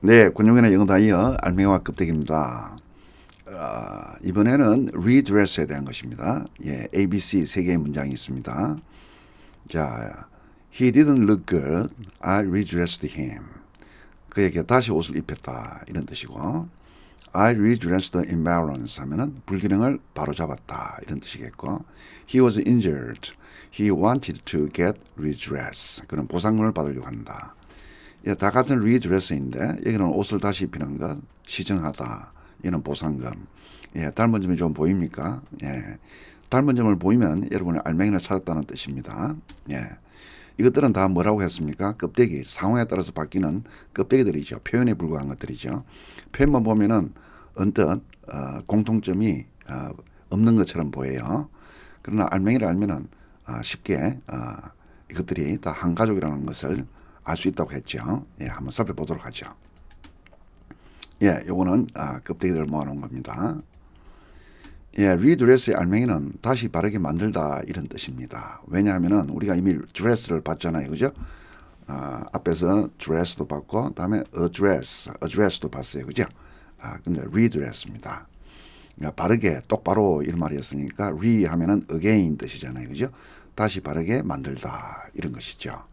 네, 권용현의 영어 다이어 알맹이와 껍데기입니다. 어, 이번에는 redress에 대한 것입니다. 예, ABC 세 개의 문장이 있습니다. 자, he didn't look good. I redressed him. 그에게 다시 옷을 입혔다 이런 뜻이고, I redressed the imbalance 하면은 불균형을 바로잡았다 이런 뜻이겠고, he was injured. He wanted to get redress. 그런 보상금을 받으려고 한다. 예, 다 같은 redress인데 여기는 옷을 다시 입히는 것 시정하다. 이는 보상금. 예, 닮은 점이 좀 보입니까? 예. 닮은 점을 보이면 여러분의 알맹이를 찾았다는 뜻입니다. 예. 이것들은 다 뭐라고 했습니까? 껍데기, 상황에 따라서 바뀌는 껍데기들이죠. 표현에 불과한 것들이죠. 표현만 보면은 언뜻 어, 공통점이 어, 없는 것처럼 보여요. 그러나 알맹이를 알면은 어, 쉽게 어, 이것들이 다 한 가족이라는 것을 알 수 있다고 했죠. 예, 한번 살펴보도록 하죠. 예, 요거는 아, 껍데기를 모아놓은 겁니다. 예, 리드레스의 알맹이는 다시 바르게 만들다 이런 뜻입니다. 왜냐하면은 우리가 이미 드레스를 봤잖아요, 그죠? 아, 앞에서 드레스도 봤고, 다음에 address, address도 봤어요, 그죠? 아, 근데 redress입니다. 그러니까 바르게 똑바로 이런 말이었으니까 re 하면은 again 뜻이잖아요, 그죠? 다시 바르게 만들다 이런 것이죠.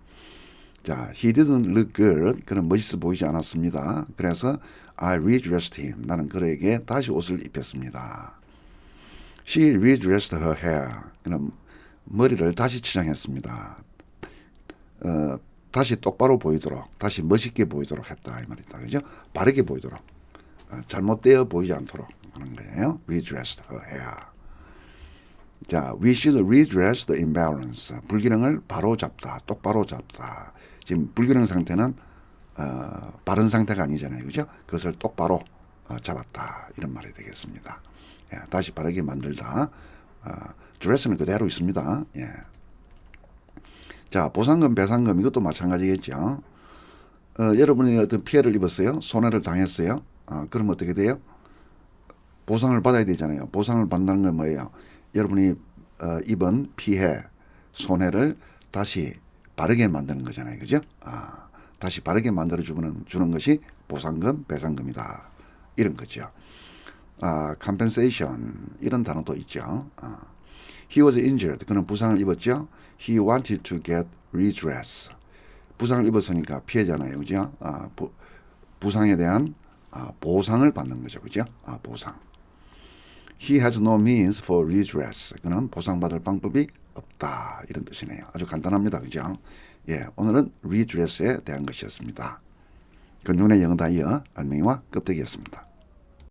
자, he didn't look good. 그는 멋있어 보이지 않았습니다. 그래서 I redressed him. 나는 그에게 다시 옷을 입혔습니다. She redressed her hair. 그는 머리를 다시 치장했습니다. 어, 다시 똑바로 보이도록, 다시 멋있게 보이도록 했다 이 말이다. 그죠? 바르게 보이도록, 어, 잘못되어 보이지 않도록 하는 거예요. redressed her hair. 자, we should redress the imbalance. 불균형을 바로 잡다, 똑바로 잡다. 지금 불균형 상태는 어, 바른 상태가 아니잖아요, 그죠? 그것을 똑바로 어, 잡았다 이런 말이 되겠습니다. 예, 다시 바르게 만들다. 어, 드레스는 그대로 있습니다. 예. 자, 보상금, 배상금 이것도 마찬가지겠죠. 어, 여러분이 어떤 피해를 입었어요, 손해를 당했어요. 어, 그럼 어떻게 돼요? 보상을 받아야 되잖아요. 보상을 받는 건 뭐예요? 여러분이 어, 입은 피해, 손해를 다시 바르게 만드는 거잖아요. 그죠? 아, 다시 바르게 만들어 주는, 주는 것이 보상금, 배상금이다. 이런 거죠. 아, compensation 이런 단어도 있죠. 아, he was injured. 그는 부상을 입었죠. He wanted to get redress. 부상을 입었으니까 피해잖아요. 그죠? 아, 부, 부상에 대한 아, 보상을 받는 거죠. 그죠? 아, 보상. He has no means for redress. 그는 보상받을 방법이 없다. 이런 뜻이네요. 아주 간단합니다. 그죠? 예, 오늘은 redress에 대한 것이었습니다. 근육의 영어 다이어 알맹이와 껍데기였습니다.